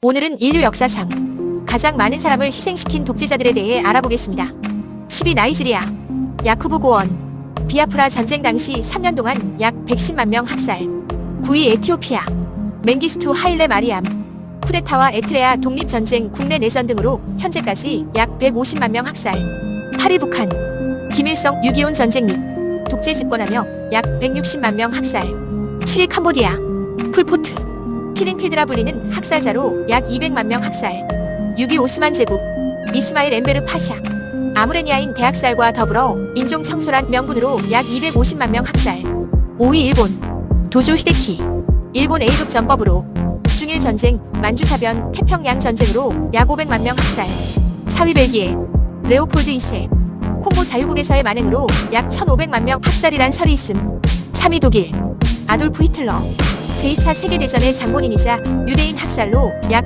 오늘은 인류 역사상 가장 많은 사람을 희생시킨 독재자들에 대해 알아보겠습니다. 10위 나이지리아 야쿠브 고원 비아프라 전쟁 당시 3년 동안 약 110만 명 학살 9위 에티오피아 맹기스투 하일레 마리암 쿠데타와 에트레아 독립전쟁 국내 내전 등으로 현재까지 약 150만 명 학살 8위 북한 김일성 6.25 전쟁 및 독재 집권하며 약 160만 명 학살 7위 캄보디아 풀포트 킬링필드라 불리는 학살자로 약 200만 명 학살. 6위 오스만 제국 이스마일 엠베르 파샤. 아무레니아인 대학살과 더불어 인종 청소란 명분으로 약 250만 명 학살. 5위 일본 도조 히데키. 일본 A급 전법으로 중일 전쟁, 만주사변, 태평양 전쟁으로 약 500만 명 학살. 4위 벨기에 레오폴드 2세. 콩고 자유국에서의 만행으로 약 1500만 명 학살이란 설이 있음. 3위 독일 아돌프 히틀러 제2차 세계대전의 장본인이자 유대인 학살로 약